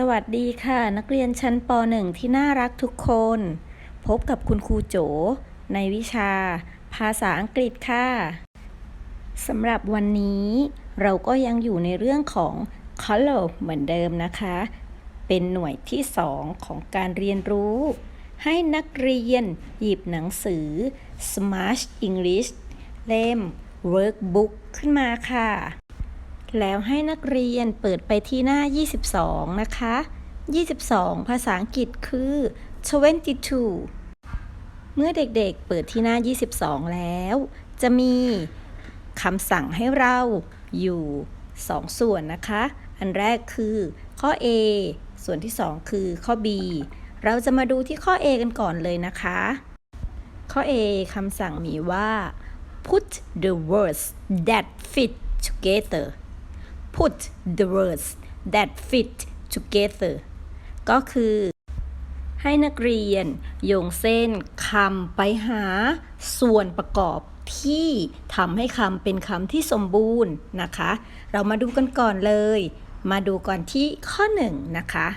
สวัสดีค่ะ นักเรียนชั้นป .1 ที่น่ารักทุกคน พบกับคุณครูโจ ในวิชา ภาษาอังกฤษค่ะสำหรับวันนี้ เราก็ยังอยู่ในเรื่องของ color เหมือนเดิมนะคะ เป็นหน่วยที่ 2 ของการเรียนรู้ ให้นักเรียนหยิบหนังสือ Smash English เล่ม Workbook ขึ้นมาค่ะ แล้วให้นักเรียนเปิดไปที่หน้า 22 นะคะ 22 ภาษาอังกฤษคือ 22 เมื่อเด็กๆ เปิดที่หน้า 22 แล้ว จะมีคำสั่งให้เราอยู่ 2 ส่วนนะคะ อันแรกคือข้อ A ส่วนที่ 2 คือข้อ B เราจะมาดูที่ข้อ A กันก่อนเลยนะคะ ข้อ A คำสั่งมีว่า put the words that fit together put the words that fit together ก็คือให้นักเรียนโยงเส้นคำไปหาส่วนประกอบที่ทำให้คำเป็นคำที่สมบูรณ์นะคะ เรามาดูกันก่อนเลย มาดูก่อนที่ข้อ1นะคะ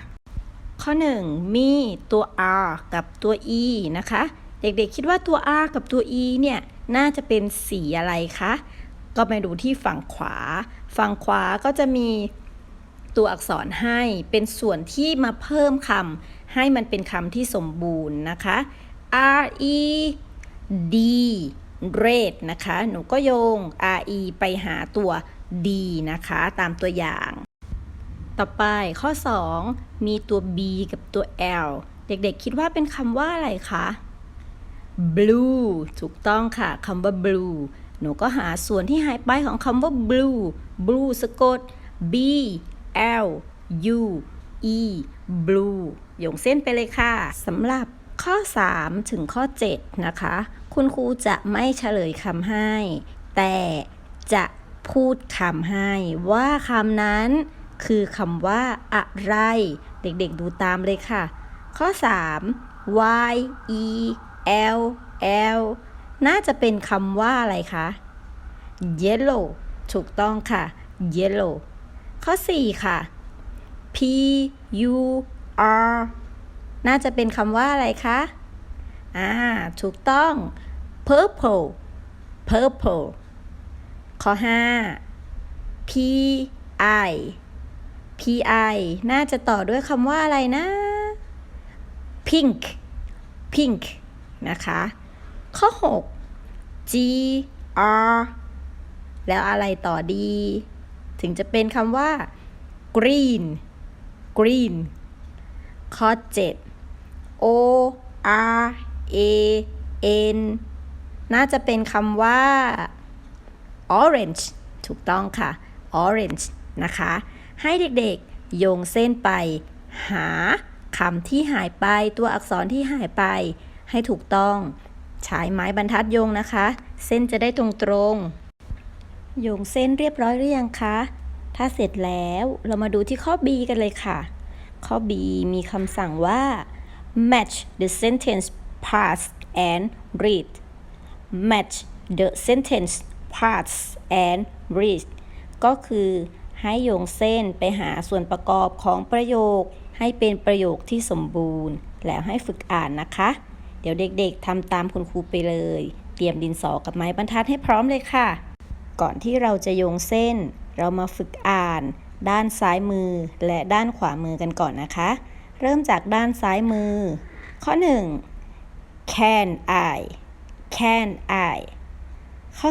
ข้อ1มีตัว R กับตัว E นะคะ เด็กๆคิดว่าตัว R กับตัว E เนี่ย น่าจะเป็นสีอะไรคะ ก็มาดูที่ฝั่งขวา ฝั่งขวาก็จะมีตัวอักษรให้เป็นส่วนที่มาเพิ่มคำให้มันเป็นคำที่สมบูรณ์นะคะ R E D red นะคะ หนูก็โยง R E ไปหาตัว D นะคะ ตามตัวอย่าง ต่อไปข้อ 2 มีตัว B กับตัว L เด็กๆ คิดว่าเป็นคำว่าอะไรคะ blue ถูกต้องค่ะคำว่า blue หนูก็หาส่วนที่หายไปของคำว่า blue blue สะกด b l u e blue โยงเส้นไปเลยค่ะสำหรับข้อ 3 ถึงข้อ 7 นะคะ คุณครูจะไม่เฉลยคำให้ แต่จะพูดคำให้ ว่าคำนั้นคือคำว่าอะไร เด็กๆดูตามเลยค่ะ ข้อ 3 y e l l น่าจะเป็นคำว่าอะไรคะ yellow ถูกต้องค่ะ yellow ข้อ 4 ค่ะ p u r น่าจะเป็นคำว่าอะไรคะ อ่า ถูกต้อง purple purple ข้อ 5 p i p i น่าจะต่อด้วยคำว่าอะไรนะ pink pink นะคะ ข้อ 6 G R แล้วอะไรต่อดี ถึงจะเป็นคำว่า green green ข้อ 7 O R A N น่าจะเป็นคำว่า orange ถูกต้องค่ะ orange นะคะ ให้เด็กๆ โยงเส้นไป หาคำที่หายไปตัวอักษรที่หายไปให้ถูกต้อง ใช้ไม้บรรทัดโยงนะคะ เส้นจะได้ตรงๆโยงเส้นเรียบร้อยหรือยังคะ ถ้าเสร็จแล้วเรามาดูที่ข้อ B กันเลยค่ะ ข้อ B มีคำสั่งว่า match the sentence parts and read match the sentence parts and read ก็คือให้โยงเส้นไปหาส่วนประกอบของประโยค ให้เป็นประโยคที่สมบูรณ์ แล้วให้ฝึกอ่านนะคะ เดี๋ยวเด็กๆทำตามคุณครูไปเลย เตรียมดินสอกับไม้บรรทัดให้พร้อมเลยค่ะ ก่อนที่เราจะโยงเส้น เรามาฝึกอ่าน ด้านซ้ายมือและด้านขวามือกันก่อนนะคะ เริ่มจากด้านซ้ายมือ ข้อ 1 can I can I ข้อ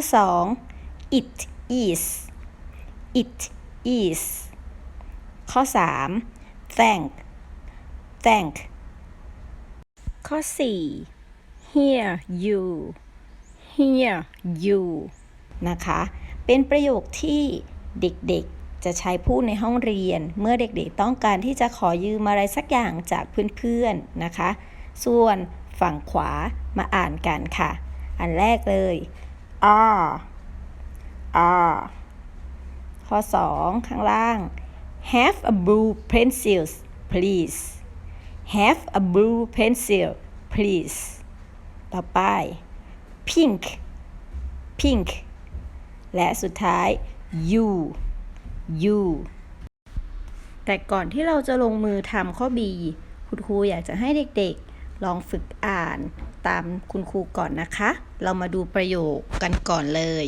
2 it is it is ข้อ 3 thank thank ข้อ 4 hear you hear you นะคะ เป็นประโยคที่เด็กๆจะใช้พูดในห้องเรียน เมื่อเด็กๆต้องการที่จะขอยืมอะไรสักอย่างจากเพื่อนๆนะคะ ส่วนฝั่งขวามาอ่านกันค่ะ อันแรกเลย R R ข้อ 2 ข้างล่าง have a blue pencil please have a blue pencil please ต่อไป pink pink และสุดท้าย you you แต่ก่อนที่เราจะลงมือทำข้อ B คุณครูอยากจะให้เด็กๆ ลองฝึกอ่านตามคุณครูก่อนนะคะ เรามาดูประโยคกันก่อนเลย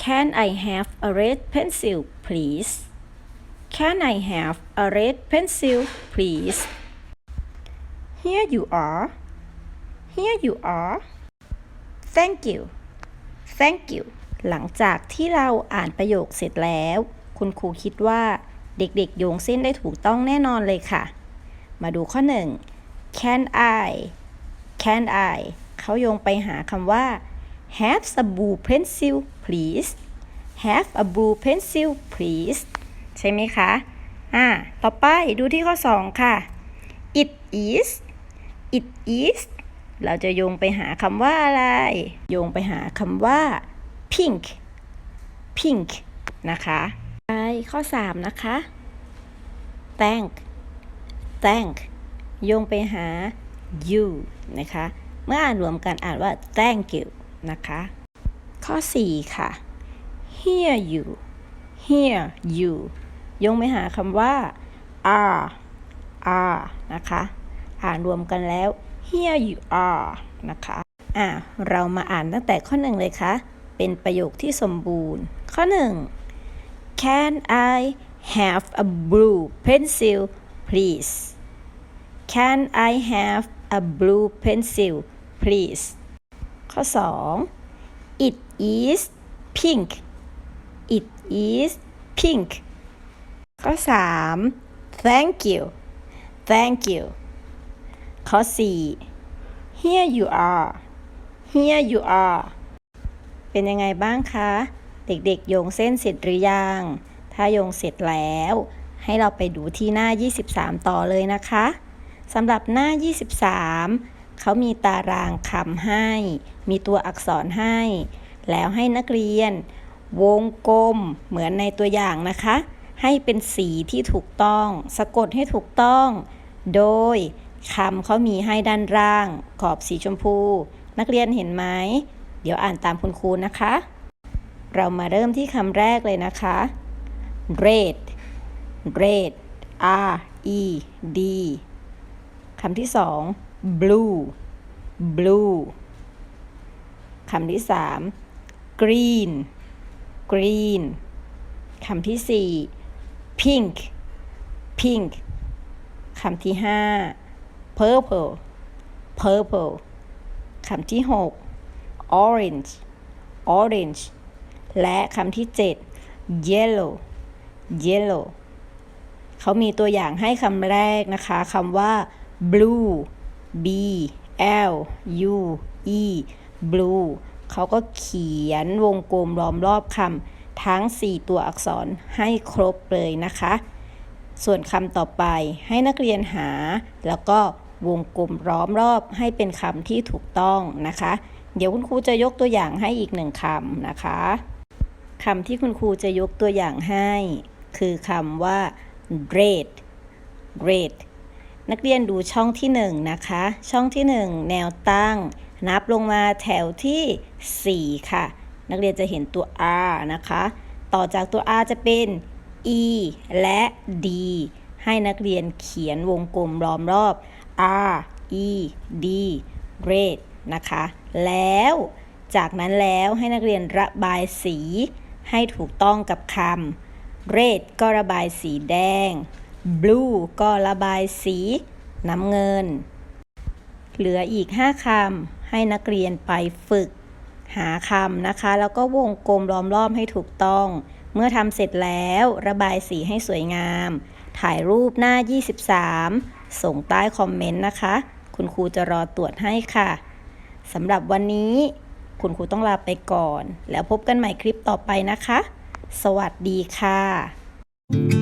Can I have a red pencil please Can I have a red pencil please Here you are Here you are Thank you Thank you หลังจากที่เราอ่านประโยคเสร็จแล้ว คุณครูคิดว่าเด็กๆ โยงเส้นได้ถูกต้องแน่นอนเลยค่ะ มาดูข้อ 1 Can I Can I เขาโยงไปหาคำว่า Have a blue pencil please Have a blue pencil please ใช่ไหมคะ อ่า ต่อไปดูที่ข้อ 2 ค่ะ It is It is เราจะโยงไปหาคำว่าอะไร โยงไปหาคำว่า pink pink นะคะไปข้อ 3 นะคะ thank thank โยงไปหา you นะคะ เมื่ออ่านรวมกันอ่านว่า thank you นะคะ ข้อ 4 ค่ะ hear you hear you ยงไปหาคำว่า are are นะคะ อ่านรวมกันแล้ว here you are นะคะอะเรามาอ่านตั้งแต่ข้อหนึ่งเลยคะ่ะ เป็นประโยคที่สมบูรณ์ ข้อหนึ่ง Can I have a blue pencil please Can I have a blue pencil please ข้อ 2 It is pink It is pink ข้อ 3 Thank you Thank you ข้อ 4 Here you are Here you are เป็นยังไงบ้างคะ เด็กๆโยงเส้นเสร็จหรือยัง ถ้าโยงเสร็จแล้ว ให้เราไปดูที่หน้า 23 ต่อเลยนะคะสำหรับหน้า 23 เขามีตารางคำให้ มีตัวอักษรให้ แล้วให้นักเรียน วงกลมเหมือนในตัวอย่างนะคะ ให้เป็นสีที่ถูกต้อง สะกดให้ถูกต้อง โดยคำเขามีให้ด้านล่างขอบสีชมพู นักเรียนเห็นไหม เดี๋ยวอ่านตามคุณครูนะคะ เรามาเริ่มที่คำแรกเลยนะคะ red red r e d คำที่สอง blue blue คำที่สาม green green คำที่สี่ pink pink คำที่ห้า purple purple คำที่หก orange orange และคำที่7 yellow yellow เขามีตัวอย่างให้คำแรกนะคะคำว่า blue b l u e blue เขาก็เขียนวงกลมล้อมรอบคำ ทั้ง 4 ตัวอักษรให้ครบเลยนะคะ ส่วนคำต่อไปให้นักเรียนหา แล้วก็วงกลมล้อมรอบให้เป็นคำที่ถูกต้องนะคะ เดี๋ยวคุณครูจะยกตัวอย่างให้อีกหนึ่งคำนะคะคำที่คุณครูจะยกตัวอย่างให้ คือคำว่า red red นักเรียนดูช่องที่หนึ่งนะคะ ช่องที่หนึ่งแนวตั้ง นับลงมาแถวที่ 4 ค่ะ นักเรียนจะเห็นตัว R นะคะ ต่อจากตัว R จะเป็น E และ D ให้นักเรียนเขียนวงกลมล้อมรอบ R E D red นะคะ แล้วจากนั้นแล้วให้นักเรียนระบายสีให้ถูกต้องกับคำ red ก็ระบายสีแดง blue ก็ระบายสีน้ำเงิน เหลืออีก 5คำให้นักเรียนไปฝึก หาคำนะคะ แล้วก็วงกลมล้อมรอบให้ถูกต้อง เมื่อทำเสร็จแล้วระบายสีให้สวยงาม ถ่ายรูปหน้า 23 ส่งใต้คอมเมนต์นะคะ คุณครูจะรอตรวจให้ค่ะสำหรับวันนี้ คุณครูต้องลาไปก่อน แล้วพบกันใหม่คลิปต่อไปนะคะ สวัสดีค่ะ